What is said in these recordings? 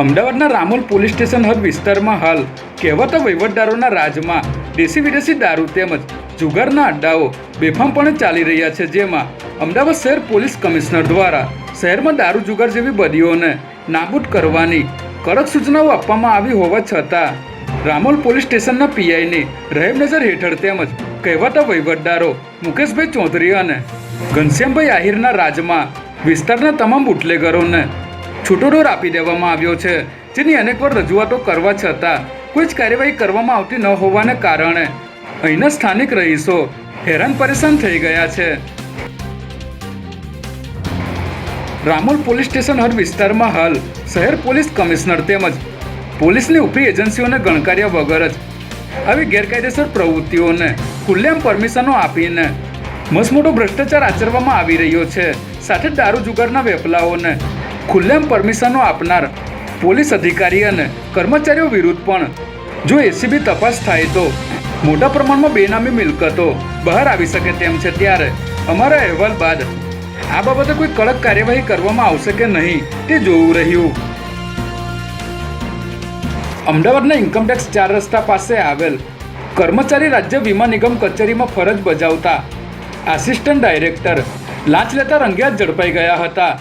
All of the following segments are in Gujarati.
અમદાવાદના રામોલ પોલીસ સ્ટેશન હદ વિસ્તારમાં હાલ કહેવાતા વહીવટદારોના રાજમાં દેશી વિદેશી દારૂ તેમજ જુગારના અડ્ડાઓ બેફામપણે ચાલી રહ્યા છે, જેમાં અમદાવાદ શહેર પોલીસ કમિશનર દ્વારા શહેરમાં દારૂ જુગાર જેવી બદીઓને નાબૂદ કરવાની કડક સૂચનાઓ આપવામાં આવી હોવા છતાં રામોલ પોલીસ સ્ટેશનના પીઆઈની રહેમ નજર હેઠળ તેમજ કહેવાતા વહીવટદારો મુકેશભાઈ ચૌધરી અને ઘનશ્યામભાઈ આહિરના રાજમાં વિસ્તારના તમામ બુટલેગરોને છૂટોદોર આપી દેવામાં આવ્યો છે, જેની અનેકવાર રજૂઆતો કરવા છતાં કોઈ જ કાર્યવાહી કરવામાં આવતી ન હોવાને કારણે અહીંના સ્થાનિક રહીશો હેરાન પરેશાન થઈ ગયા છે. રામોલ પોલીસ સ્ટેશન હર વિસ્તારમાં હાલ શહેર પોલીસ કમિશનર તેમજ પોલીસની ઉપરી એજન્સીઓને ગણકાર્યા વગર જ આવી ગેરકાયદેસર પ્રવૃત્તિઓને ખુલ્લેમ પરમિશનો આપીને મસમોટો ભ્રષ્ટાચાર આચરવામાં આવી રહ્યો છે. સાથે દારૂ જુગારના વેપલાઓને ખુલ્લેઆમ પરમિશનો આપનાર પોલીસ અધિકારી અને કર્મચારીઓ વિરુદ્ધ પણ. જો એસીબી તપાસ થાય તો મોટા પ્રમાણમાં બેનામી મિલકતો બહાર આવી શકે તેમ છે ત્યારે અમારા અહેવાલ બાદ આ બાબતે કોઈ કડક કાર્યવાહી કરવામાં આવશે કે નહીં તે જોવું રહ્યું. અમદાવાદના ઇન્કમટેક્સ ચાર રસ્તા પાસે આવેલ કર્મચારી રાજ્ય વીમા નિગમ કચેરીમાં ફરજ બજાવતા આસિસ્ટન્ટ ડાયરેક્ટર લાંચ લેતા રંગિયાત ઝડપાઈ ગયા હતા.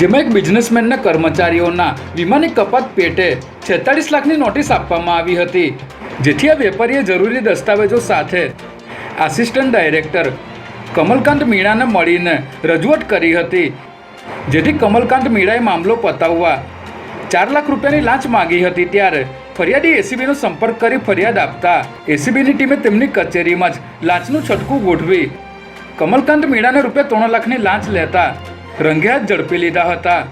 જેમાં એક બિઝનેસમેનના કર્મચારીઓના વીમાની કપાત પેટે છેતાળીસ લાખની નોટિસ આપવામાં આવી હતી. જેથી આ વેપારીએ જરૂરી દસ્તાવેજો સાથે આસિસ્ટન્ટ ડાયરેક્ટર કમલકાંત મીણાને મળીને રજૂઆત કરી હતી. જેથી કમલકાંત મીણાએ મામલો પતાવવા ચાર લાખ રૂપિયાની લાંચ માગી હતી ત્યારે ફરિયાદી એસીબીનો સંપર્ક કરી ફરિયાદ આપતા એસીબીની ટીમે તેમની કચેરીમાં જ લાંચનું છટકું ગોઠવી કમલકાંત મીણાને રૂપિયા ત્રણ લાખની લાંચ લેતા રંગે જ ઝડપી લીધા હતા.